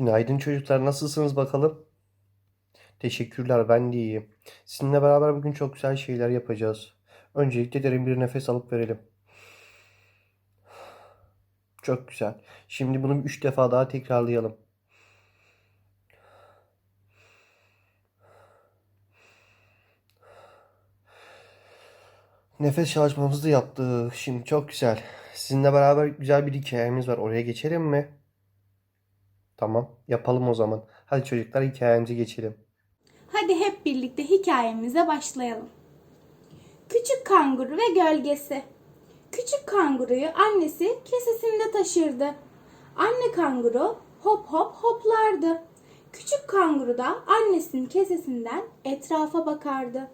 Günaydın çocuklar, nasılsınız bakalım? Teşekkürler, ben de iyiyim. Sizinle beraber bugün çok güzel şeyler yapacağız. Öncelikle derin bir nefes alıp verelim. Çok güzel. Şimdi bunu üç defa daha tekrarlayalım. Nefes çalışmamızı yaptık. Şimdi çok güzel. Sizinle beraber güzel bir hikayemiz var. Oraya geçelim mi? Tamam, yapalım o zaman. Hadi çocuklar hikayemize geçelim. Hadi hep birlikte hikayemize başlayalım. Küçük kanguru ve gölgesi. Küçük kanguruyu annesi kesesinde taşırdı. Anne kanguru hop hop hoplardı. Küçük kanguru da annesinin kesesinden etrafa bakardı.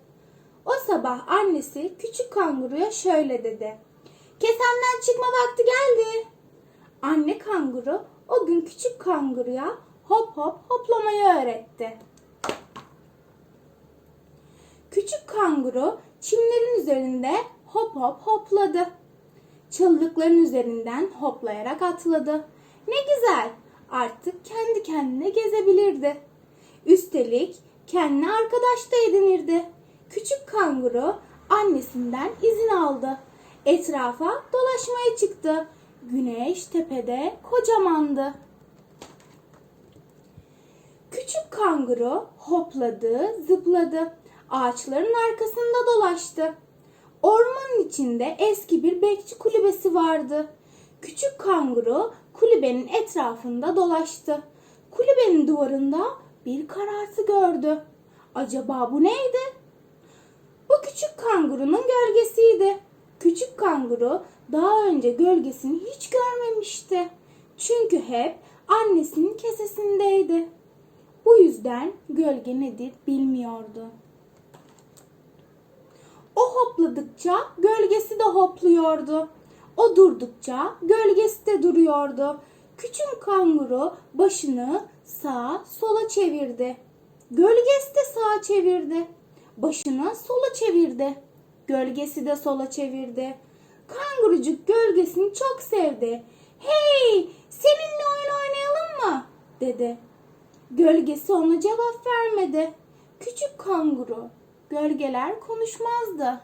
O sabah annesi küçük kanguruya şöyle dedi. Kesemden çıkma vakti geldi. Anne kanguru o gün küçük kanguruya hop hop hoplamayı öğretti. Küçük kanguru çimlerin üzerinde hop hop hopladı. Çalılıkların üzerinden hoplayarak atladı. Ne güzel. Artık kendi kendine gezebilirdi. Üstelik kendine arkadaş da edinirdi. Küçük kanguru annesinden izin aldı. Etrafa dolaşmaya çıktı. Güneş tepede kocamandı. Küçük kanguru hopladı, zıpladı. Ağaçların arkasında dolaştı. Ormanın içinde eski bir bekçi kulübesi vardı. Küçük kanguru kulübenin etrafında dolaştı. Kulübenin duvarında bir karartı gördü. Acaba bu neydi? Bu küçük kangurunun gölgesiydi. Küçük kanguru daha önce gölgesini hiç görmemişti. Çünkü hep annesinin kesesindeydi. Bu yüzden gölge nedir bilmiyordu. O hopladıkça gölgesi de hopluyordu. O durdukça gölgesi de duruyordu. Küçük kanguru başını sağa sola çevirdi. Gölgesi de sağa çevirdi. Başını sola çevirdi. Gölgesi de sola çevirdi. Kangurucuk gölgesini çok sevdi. Hey, seninle oyun oynayalım mı? dedi. Gölgesi ona cevap vermedi. Küçük kanguru, gölgeler konuşmazdı.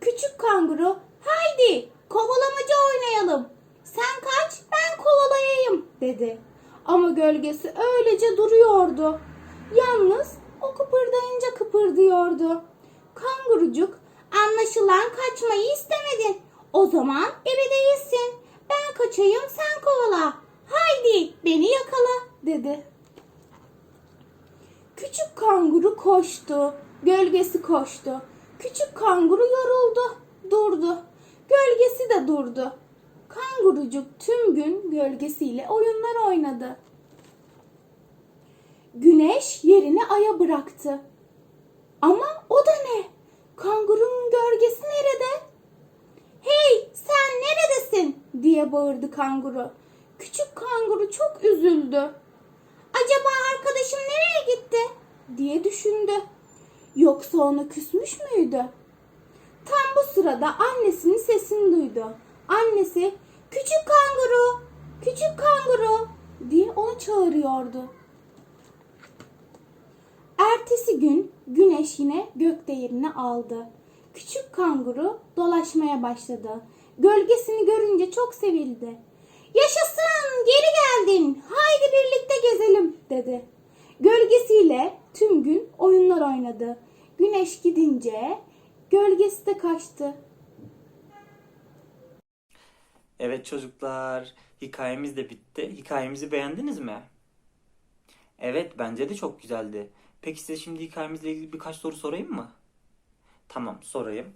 Küçük kanguru, haydi kovalamaca oynayalım. Sen kaç, ben kovalayayım dedi. Ama gölgesi öylece duruyordu. Yalnız o kıpırdayınca kıpırdıyordu. Kangurucuk, anlaşılan kaçmayı istemedin. O zaman eve değilsin. Ben kaçayım sen kovala. Haydi beni yakala dedi. Küçük kanguru koştu. Gölgesi koştu. Küçük kanguru yoruldu. Durdu. Gölgesi de durdu. Kangurucuk tüm gün gölgesiyle oyunlar oynadı. Güneş yerini aya bıraktı. Ama o da ne? Kangurunun gölgesi nerede? Hey sen neredesin? Diye bağırdı kanguru. Küçük kanguru çok üzüldü. Acaba arkadaşım nereye gitti? diye düşündü. Yoksa ona küsmüş müydü? Tam bu sırada annesinin sesini duydu. Annesi küçük kanguru, küçük kanguru diye onu çağırıyordu. Ertesi gün güneş yine gökte yerini aldı. Küçük kanguru dolaşmaya başladı. Gölgesini görünce çok sevildi. Yaşasın geri geldin haydi birlikte gezelim dedi. Gölgesiyle tüm gün oyunlar oynadı. Güneş gidince gölgesi de kaçtı. Evet çocuklar, hikayemiz de bitti. Hikayemizi beğendiniz mi? Evet, bence de çok güzeldi. Peki size şimdi hikayemizle ilgili birkaç soru sorayım mı? Tamam, sorayım.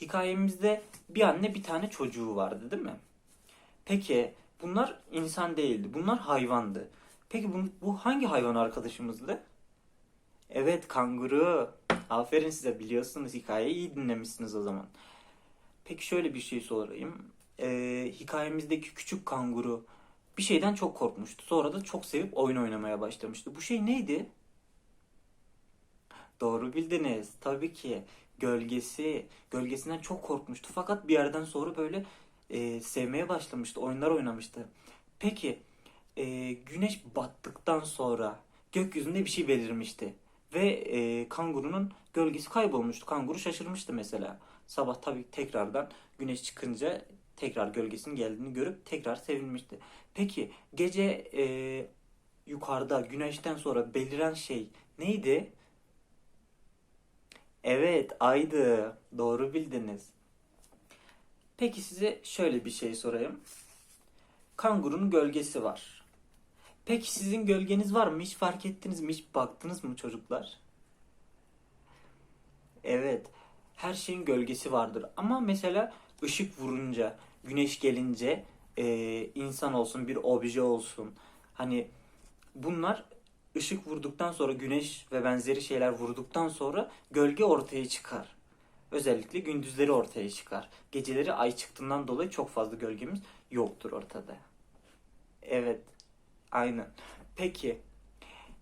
Hikayemizde bir anne bir tane çocuğu vardı, değil mi? Peki bunlar insan değildi, bunlar hayvandı. Peki bu, bu hangi hayvan arkadaşımızdı? Evet, kanguru. Aferin size, biliyorsunuz hikayeyi iyi dinlemişsiniz o zaman. Peki şöyle bir şey sorayım. Ee, hikayemizdeki küçük kanguru bir şeyden çok korkmuştu. Sonra da çok sevip oyun oynamaya başlamıştı. Bu şey neydi? Doğru bildiniz. Tabii ki gölgesi. Gölgesinden çok korkmuştu. Fakat bir yerden sonra böyle e, sevmeye başlamıştı. Oyunlar oynamıştı. Peki e, güneş battıktan sonra gökyüzünde bir şey belirmişti. Ve e, kangurunun gölgesi kaybolmuştu. Kanguru şaşırmıştı mesela. Sabah tabii tekrardan güneş çıkınca tekrar gölgesinin geldiğini görüp tekrar sevinmişti. Peki gece e, yukarıda güneşten sonra beliren şey neydi? Evet, aydı. Doğru bildiniz. Peki size şöyle bir şey sorayım. Kangurunun gölgesi var. Peki sizin gölgeniz var mı? Hiç fark ettiniz mi? Hiç baktınız mı çocuklar? Evet. Her şeyin gölgesi vardır. Ama mesela ışık vurunca, güneş gelince, eee, insan olsun, bir obje olsun. Hani bunlar ışık vurduktan sonra, güneş ve benzeri şeyler vurduktan sonra gölge ortaya çıkar. Özellikle gündüzleri ortaya çıkar. Geceleri ay çıktığından dolayı çok fazla gölgemiz yoktur ortada. Evet, aynen. Peki,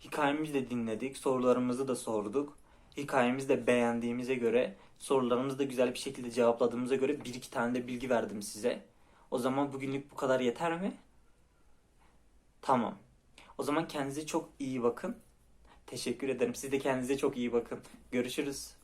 hikayemizi de dinledik, sorularımızı da sorduk. Hikayemizi de beğendiğimize göre, sorularımızı da güzel bir şekilde cevapladığımıza göre bir iki tane de bilgi verdim size. O zaman bugünlük bu kadar yeter mi? Tamam. O zaman kendinize çok iyi bakın. Teşekkür ederim. Siz de kendinize çok iyi bakın. Görüşürüz.